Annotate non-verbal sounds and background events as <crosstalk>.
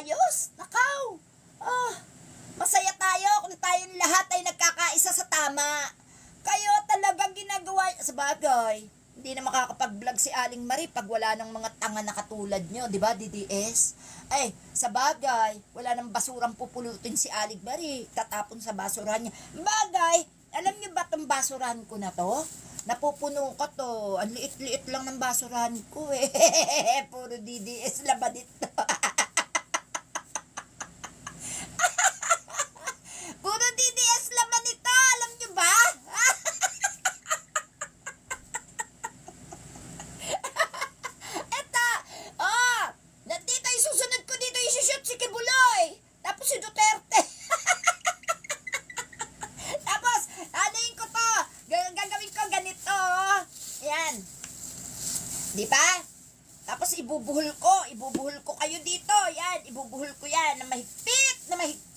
maayos. Nakaw. Oh, masaya tayo kung tayong lahat ay nagkakaisa sa tama. Kayo talagang ginagawa, sa bagay, hindi na makakapag-vlog si Aling Marie pag wala ng mga tanga na katulad nyo, di ba, DDS? Ay, sa bagay, wala nang basurang pupulutin si Aling Marie, tatapon sa basurahan niya. Bagay, alam niyo ba tong basurahan ko na to? Napupuno ko to. Ang liit-liit lang ng basurahan ko eh. <laughs> Puro DDS laban ito. Puro DDS laman ito. Alam niyo ba? Eto, oh, nandito yung susunod ko dito yung shoot si Kibuloy. Tapos si Duterte. Tapos, anayin ko to. Ga- Gagawin ko ganito. oh. Yan. Di ba? Tapos ibubuhol ko, ibubuhol ko kayo dito. Yan, ibubuhol ko yan na mahigpit, na mahigpit.